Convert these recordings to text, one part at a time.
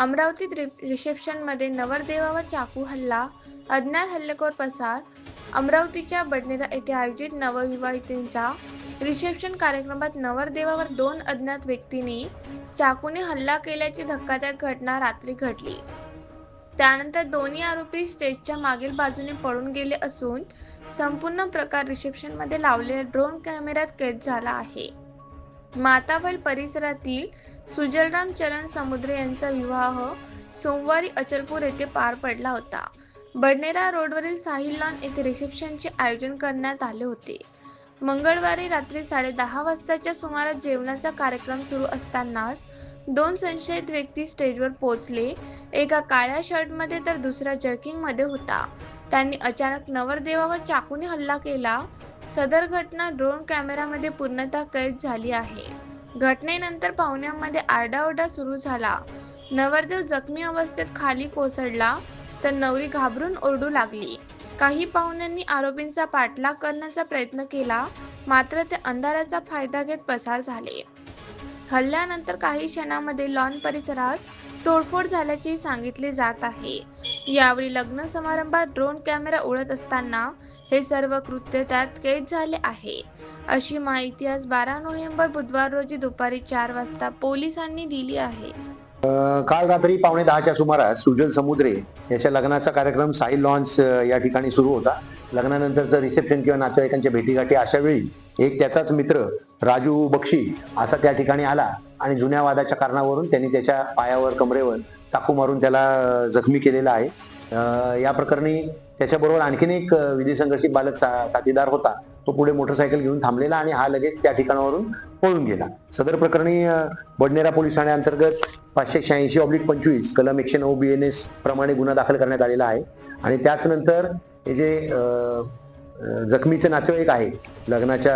अमरावतीत रि- रिसेप्शनमध्ये नवरदेवावर चाकू हल्ला अज्ञात हल्लेखोर पसार अमरावतीच्या बडनेरा येथे आयोजित नवविवाहितेंचा रिसेप्शन कार्यक्रमात नवरदेवावर दोन अज्ञात व्यक्तींनी चाकूने हल्ला केल्याची धक्कादायक घटना रात्री घडली. त्यानंतर दोन्ही आरोपी स्टेजच्या मागील बाजूने पळून गेले असून संपूर्ण प्रकार रिसेप्शनमध्ये लावलेल्या ड्रोन कॅमेऱ्यात कैद झाला आहे. मातावल परिसरातील सुजलराम चरण समुद्रे यांचा विवाह सोमवारी अचलपूर येथे पार पडला होता. बडनेरा रोडवरील साहिल लॉन येथे रिसेप्शनचे आयोजन करण्यात आले होते. मंगळवारी रात्री साडे दहा वाजताच्या सुमारास जेवणाचा कार्यक्रम सुरू असतानाच दोन संशयित व्यक्ती स्टेजवर पोहोचले. एका काळ्या शर्टमध्ये तर दुसरा जर्किंगमध्ये होता. त्यांनी अचानक नवरदेवावर चाकूने हल्ला केला. सदर घटना ड्रोन कॅमेरामध्ये पूर्णतः कैद झाली आहे. घटनेनंतर पाहुण्यांमध्ये आरडाओरडा सुरू झाला. नवरदेव जखमी अवस्थेत खाली कोसळला तर नवरी घाबरून ओरडू लागली. काही पाहुण्यांनी आरोपींचा पाठलाग करण्याचा प्रयत्न केला मात्र ते अंधाराचा फायदा घेत पसार झाले. हल्ल्यानंतर काही क्षणामध्ये लॉन परिसरात तोडफोड झाल्याचे सांगितले जात आहे. यावेळी लग्न समारंभात ड्रोन कॅमेरा उडत असताना हे सर्व कृत्य त्यात कैद झाले आहे. अशी माहिती आज बारा नोव्हेंबर बुधवार रोजी दुपारी चार वाजता पोलिसांनी दिली आहे. काल रात्री पावणे दहाच्या सुमारास सुजल समुद्रे याच्या लग्नाचा कार्यक्रम साहिल लॉन्स या ठिकाणी सुरू होता. लग्नानंतरचं रिसेप्शन किंवा नातेवाईकांच्या भेटीगाठी अशा वेळी एक त्याचाच मित्र राजू बक्षी असा त्या ठिकाणी आला आणि जुन्या वादाच्या कारणावरून त्यांनी त्याच्या पायावर कमरेवर चाकू मारून त्याला जखमी केलेला आहे. या प्रकरणी त्याच्याबरोबर आणखीन एक विधी संघर्षित बालक सा- साथीदार होता. तो पुढे मोटरसायकल घेऊन थांबलेला आणि हा लगेच त्या ठिकाणावरून पळून गेला. सदर प्रकरणी बडनेरा पोलीस ठाण्याअंतर्गत पाचशे शहाऐंशी ऑब्लिक पंचवीस कलम एकशे नऊ बी एन एस प्रमाणे गुन्हा दाखल करण्यात आलेला आहे. आणि त्याचनंतर हे जे जखमीचं जखमीचे नातेवाईक आहे लग्नाच्या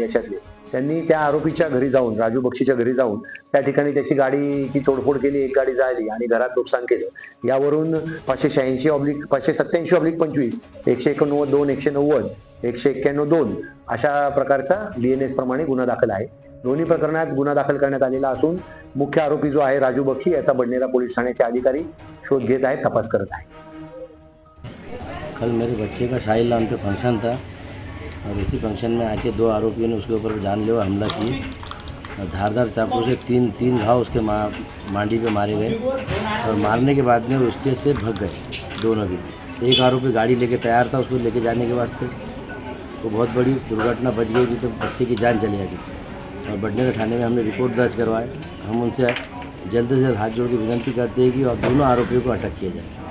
याच्यातले त्यांनी त्या आरोपीच्या घरी जाऊन राजू बक्षीच्या घरी जाऊन त्या ठिकाणी त्याची गाडीची तोडफोड केली एक गाडी जाळली आणि घरात नुकसान केलं. यावरून पाचशे शहाऐंशी ऑब्लिक पाचशे सत्याऐंशी ऑब्लिक पंचवीस एकशे एकोणनव्वद दोन एकशे नव्वद एकशे एक्क्याण्णव दोन अशा प्रकारचा डी एन एस प्रमाणे गुन्हा दाखल आहे. दोन्ही प्रकरणात गुन्हा दाखल करण्यात आलेला असून मुख्य आरोपी जो आहे राजू बक्षी याचा बडनेरा पोलीस ठाण्याचे अधिकारी शोध घेत आहेत तपास करत आहेत. कल मेरे बच्चे का साहिल नाम पे फंक्शन था। और इसी फ़ंक्शन में आके दो आरोपियों ने उसके ऊपर जानलेवा हमला की और धारदार चाकू से तीन तीन घाव उसके मा, मांडी पे मारे गए और मारने के बाद में उसके से भग गए दोनों भी एक आरोपी गाड़ी लेके तैयार था उसको लेके जाने के वास्ते। वो बहुत बड़ी दुर्घटना बच गई थी तो बच्चे की जान चली जाती थी। और बडनेरा थाने में हमने रिपोर्ट दर्ज करवाए हम उनसे जल्द से जल्द हाथ जोड़ के विनती करते हैं कि और दोनों आरोपियों को अटक किया जाए।